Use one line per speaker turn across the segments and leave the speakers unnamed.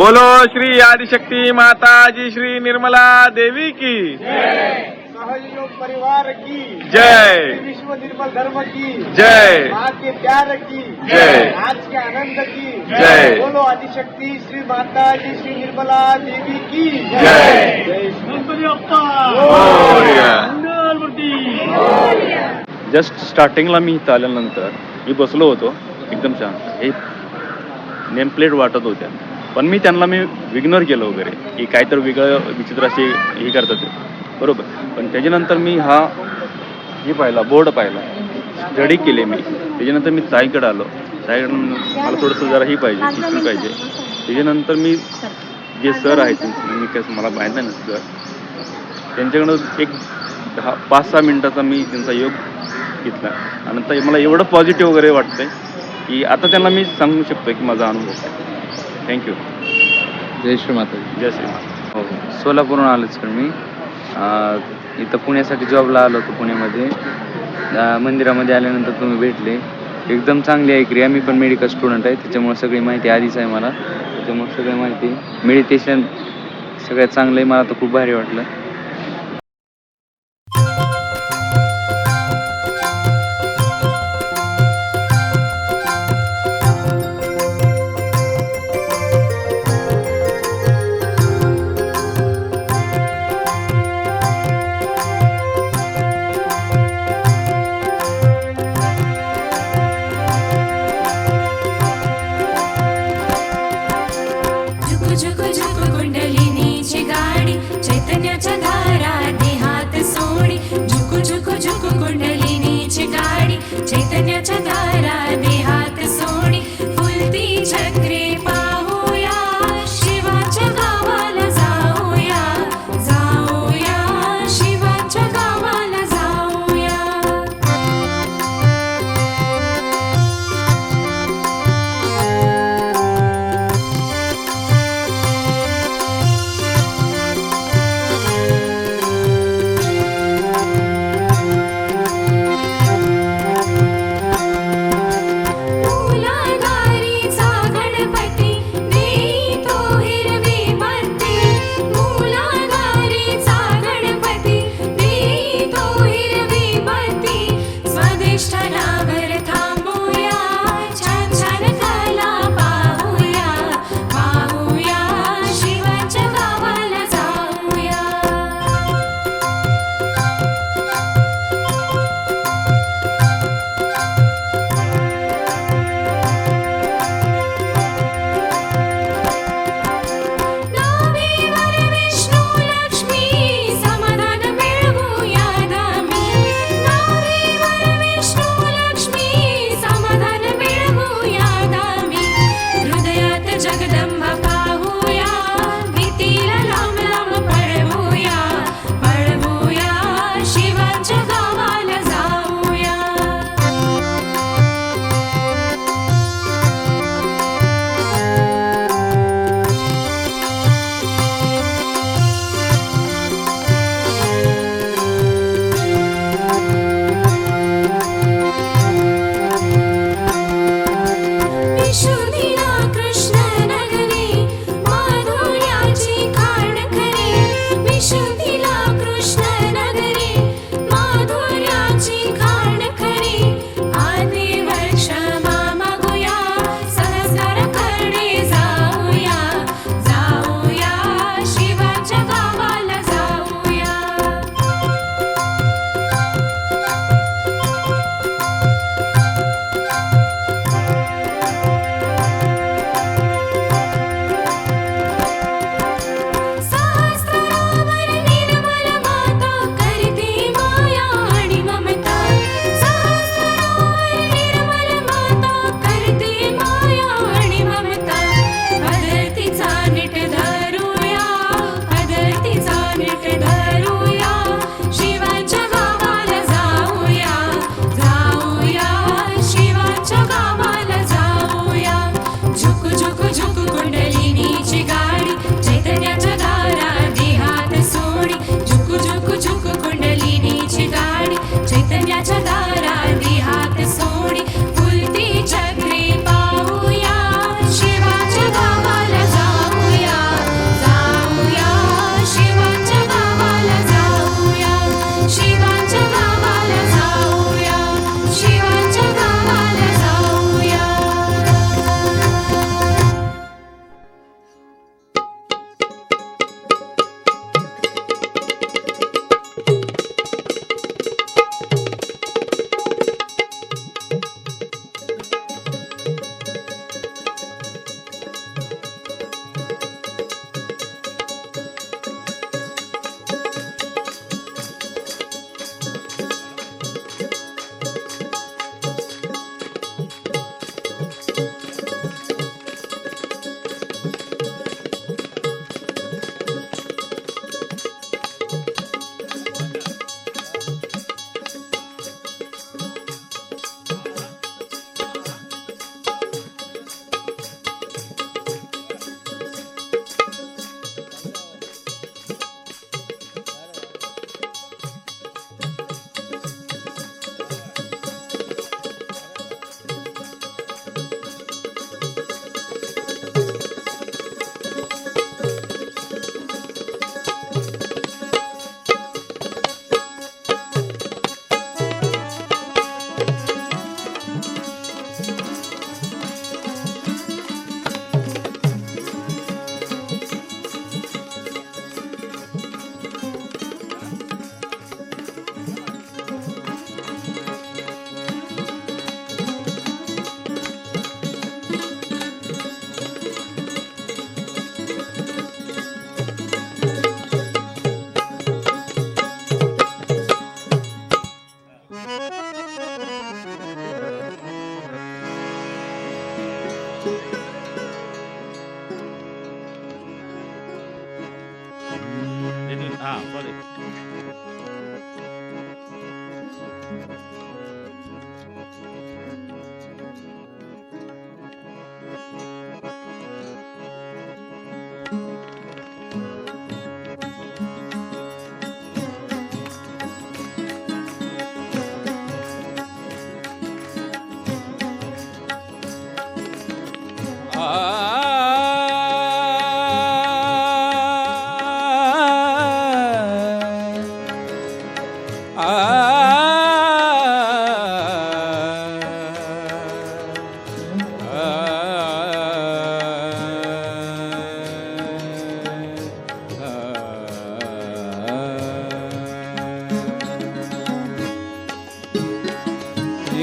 बोलो श्री आदिशक्ती माताजी श्री निर्मला देवी की।
सहयोग परिवार की।
जय।
विश्व निर्मल धर्म की।
जय।
माँ के प्यार की।
जय।
आज के आनंद की।
जय।
बोलो आदिशक्ती श्री माता जी श्री निर्मला देवी की।
जय।
जय.
मंगलमूर्ती
जस्ट स्टार्टिंगला मी इथं आल्यानंतर मी बसलो होतो एकदम शांत. हे नेम प्लेट वाटत होत्या. पण मी त्यांना मी विग्नर केलं वगैरे की काहीतरी वेगळं विचित्र असे हे करतात ते. बरोबर. पण त्याच्यानंतर मी हा हे पाहिला बोर्ड पाहिला. स्टडी केले मी. त्याच्यानंतर मी साईकडे आलो. ताईकडून मला थोडंसं जरा ही पाहिजे शिक्षण पाहिजे. त्याच्यानंतर मी जे सर आहेत मी कसं मला माहीत नाही सर त्यांच्याकडं एक दहा पाच सहा मिनटाचा मी त्यांचा योग घेतला. आणि मला एवढं पॉझिटिव्ह वगैरे वाटतंय की आता त्यांना मी सांगू शकतो की माझा अनुभव आहे थँक्यू
जय श्री माता
जय श्रीमान
हो हो. सोलापूरहून आलो सर मी. इथं पुण्यासाठी जॉबला आलो होतो पुण्यामध्ये. मंदिरामध्ये आल्यानंतर तुम्ही भेटले. एकदम चांगली आहे क्रिया. मी पण मेडिकल स्टुडंट आहे. त्याच्यामुळे सगळी माहिती आधीच आहे मला. त्याच्यामुळे सगळी माहिती. मेडिटेशन सगळ्यात चांगलं आहे. मला तर खूप भारी वाटलं.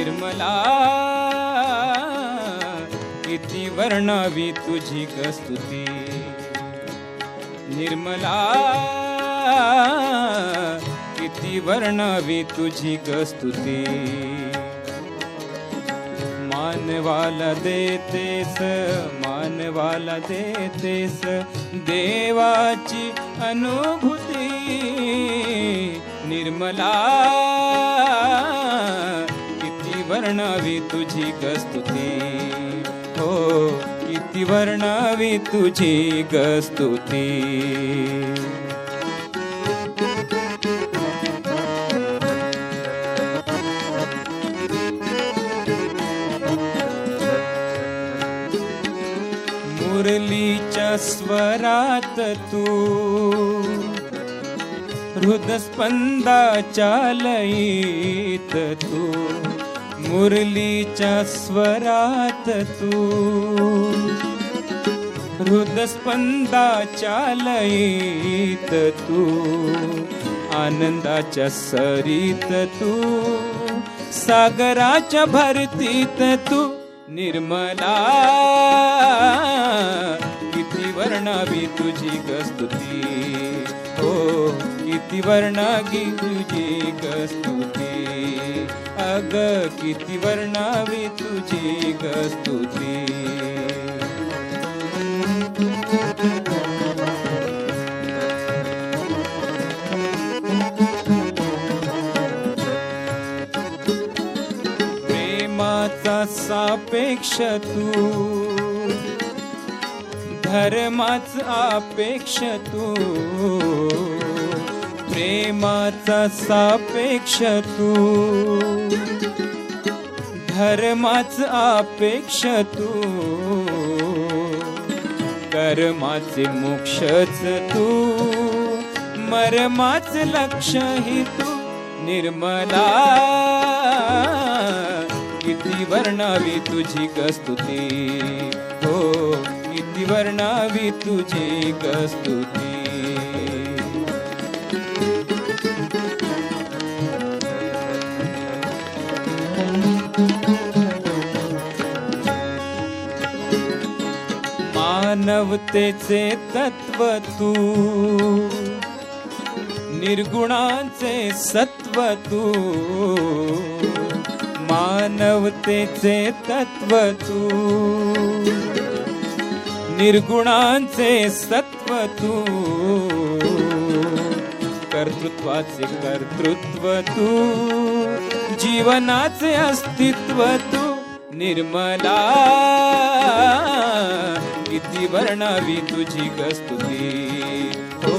निर्मला किती वर्णावी तुझी कस्तुती निर्मला किती वर्णावी तुझी कस्तुती मानवाला देतेस मानवाला देतेस देवाची अनुभूती. निर्मला वर्णावी तुझी कस्तुती हो किती वर्णावी तुझी कस्तुती मुरलीच्या स्वरात तू हृदस्पंदाच्या लयीत तू. मुरलीच्या स्वरात तू. हृदस्पंदाच्या लयीत तू. आनंदाच्या सरीत तू. सागराच्या भरतीत तू. निर्मला किती वर्णावी तुझी कस्तुती हो किती वर्णागी तुझी कस्तुती अग किती वर्णावी तुझी कस्तुती प्रेमाचा सापेक्ष तू धर्माच अपेक्ष तू. प्रेमाचा सापेक्ष तू. धर्माच अपेक्ष तू. कर्माचे मोक्षच तू. मरमाच लक्ष ही तू. निर्मला किती वर्णावी तुझी कस्तुती. हो किती वर्णावी तुझी कस्तुती. मानवतेचे तत्व तू. निर्गुणाचे सत्व तू. मानवतेचे तत्व तू. निर्गुणांचे सत्व तू. कर्तृत्वाचे कर्तृत्व तू. जीवनाचे अस्तित्व तू. निर्मला किती वर्णावी तुझी कस्तुती हो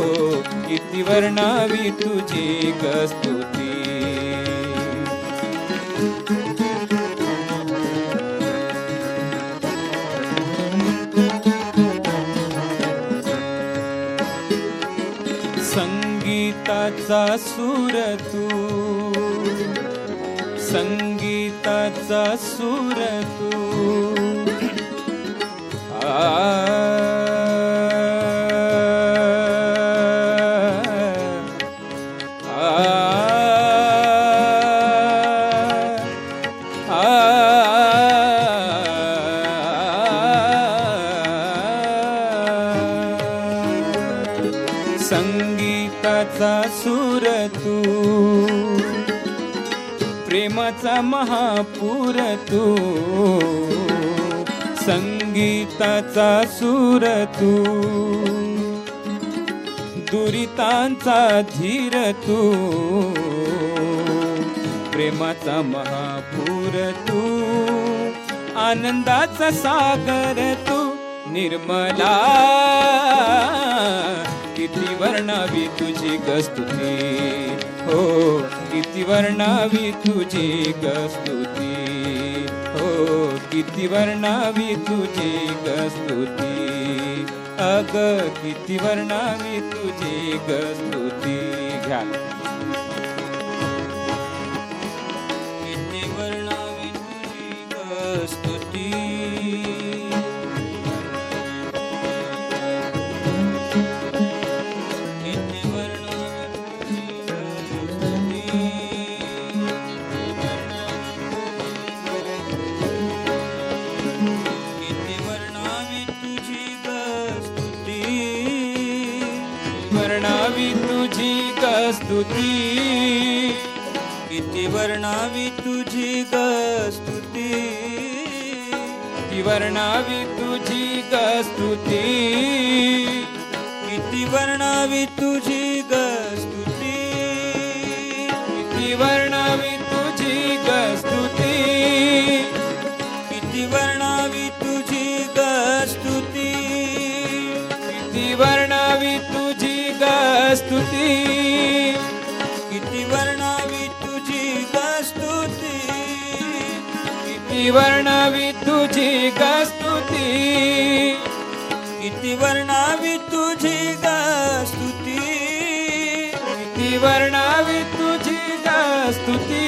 किती वर्णावी तुझी कस्तुती संगीताचा सूर तू संगीताचा सूर तू. सुर तू. प्रेमाचा महापूर तू. संगीताचा सूर तू. दुरितांचा धीर तू. प्रेमाचा महापूर तू. आनंदाचा सागर तू. निर्मला वर्णावी तुझी गस्तुती हो किती वर्णावी तुझी गस्तुती हो किती वर्णावी तुझी गस्तुती अग किती वर्णावी तुझी गस्तुती घ्या. स्तुती. किती वर्णावी तुझी ग स्तुती. किती वर्णावी तुझी ग स्तुती. किती वर्णावी तुझी ग स्तुती. किती वर्णावी तुझी ग स्तुती. किती वर्णावी तुझी ग स्तुती. किती वर्णावी तुझी ग स्तुती. किती वर्णावी तुझी गस्तुती किती वर्णावी तुझी गस्तुती किती वर्णावी तुझी गस्तुती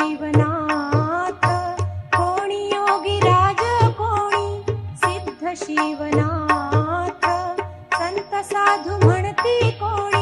शिवनाथ। को योगी राज सिद्ध शिवनाथ। सन्त साधु मि को